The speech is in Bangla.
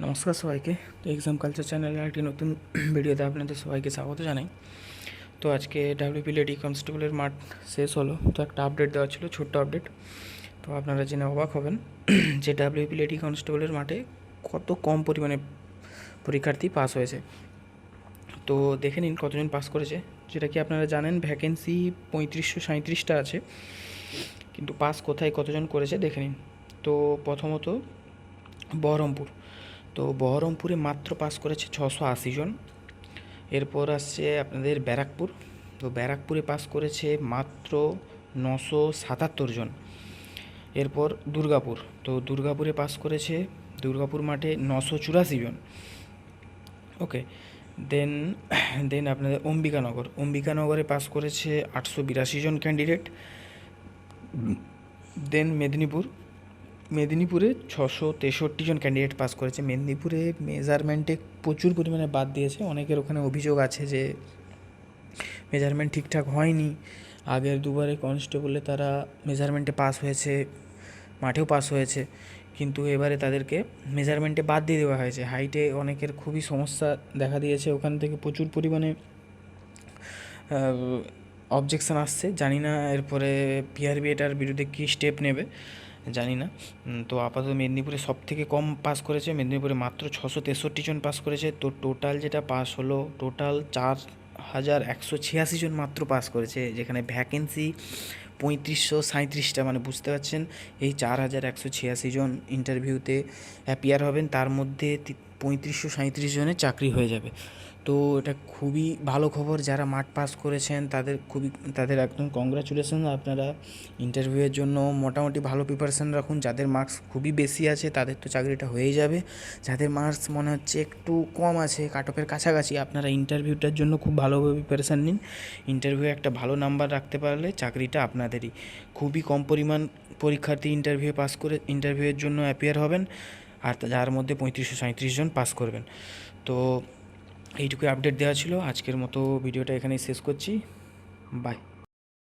নমস্কার সবাইকে। তো এক্সাম কালচার চ্যানেলে একটি নতুন ভিডিওতে আপনাদের সবাইকে স্বাগত জানাই। তো আজকে ডাব্লিউপিএলএডি কনস্টেবলের মাঠ শেষ হলো। তো একটা আপডেট দেওয়া ছিল, ছোট্ট আপডেট তো আপনারা জেনে অবাক হবেন যে ডাব্লিউপিএলএডি কনস্টেবলের মাঠে কত কম পরিমাণে পরীক্ষার্থী পাস হয়েছে। তো দেখে নিন কতজন পাস করেছে। যেটা কি আপনারা জানেন ভ্যাকেন্সি পঁয়ত্রিশশো সাঁত্রিশটা আছে। কিন্তু পাস কোথায় কতজন করেছে, দেখে নিন। তো প্রথমত বহরমপুর। তো বহরমপুরে মাত্র পাস করেছে ছশো আশি জন। এরপর আসছে আপনাদের ব্যারাকপুর। তো ব্যারাকপুরে পাস করেছে মাত্র নশো সাতাত্তর জন। এরপর দুর্গাপুর। তো দুর্গাপুরে পাস করেছে দুর্গাপুর মাঠে নশো চুরাশি জন। ওকে, দেন দেন আপনাদের অম্বিকানগর। অম্বিকানগরে পাস করেছে আটশো বিরাশি জন ক্যান্ডিডেট। দেন মেদিনীপুর। মেদিনীপুরে ছশো তেষট্টি জন ক্যান্ডিডেট পাস করেছে। মেদিনীপুরে মেজারমেন্টে প্রচুর পরিমাণে বাদ দিয়েছে। অনেকের ওখানে অভিযোগ আছে যে মেজারমেন্ট ঠিকঠাক হয়নি। আগের দুবারে কনস্টেবলে তারা মেজারমেন্টে পাস হয়েছে, মাঠেও পাস হয়েছে। কিন্তু এবারে তাদেরকে মেজারমেন্টে বাদ দিয়ে দেওয়া হয়েছে। হাইটে অনেকের খুবই সমস্যা দেখা দিয়েছে। ওখান থেকে প্রচুর পরিমাণে অবজেকশন আসছে। জানি না এরপরে পিআরবি এটার বিরুদ্ধে কী স্টেপ নেবে। জানি না। তো আপাতত মেদিনীপুরে সব থেকে কম পাস করেছে, মেদিনীপুরে মাত্র ছশো তেষট্টি জন পাস করেছে। তো টোটাল যেটা পাস হলো টোটাল চার হাজার একশো ছিয়াশি জন মাত্র পাস করেছে, যেখানে ভ্যাকেন্সি পঁয়ত্রিশশো সাঁত্রিশটা মানে বুঝতে পারছেন? এই চার হাজার একশো ছিয়াশি জন ইন্টারভিউতে অ্যাপিয়ার হবেন। তার মধ্যে পঁয়ত্রিশশো সাঁত্রিশ জনের চাকরি হয়ে যাবে। তো এটা খুবই ভালো খবর, যারা মাঠ পাস করেছেন তাদের খুবই, তাদের একদম কংগ্রাচুলেশন আপনারা ইন্টারভিউয়ের জন্য মোটামুটি ভালো প্রিপারেশান রাখুন। যাদের মার্কস খুবই বেশি আছে, তাদের তো চাকরিটা হয়েই যাবে। যাদের মার্কস মনে হচ্ছে একটু কম আছে কাট অফের কাছাকাছি, আপনারা ইন্টারভিউটার জন্য খুব ভালোভাবে প্রিপারেশান নিন। ইন্টারভিউ একটা ভালো নাম্বার রাখতে পারলে চাকরিটা আপনাদেরই। খুবই কম পরিমাণ পরীক্ষার্থী ইন্টারভিউ পাস করে ইন্টারভিউয়ের জন্য অ্যাপিয়ার হবেন। আর যার মধ্যে পঁয়ত্রিশশো সাঁত্রিশ জন পাস করবেন। তো এইটুকুই আপডেট দেওয়া ছিল। আজকের মতো ভিডিওটা এখানেই শেষ করছি। বাই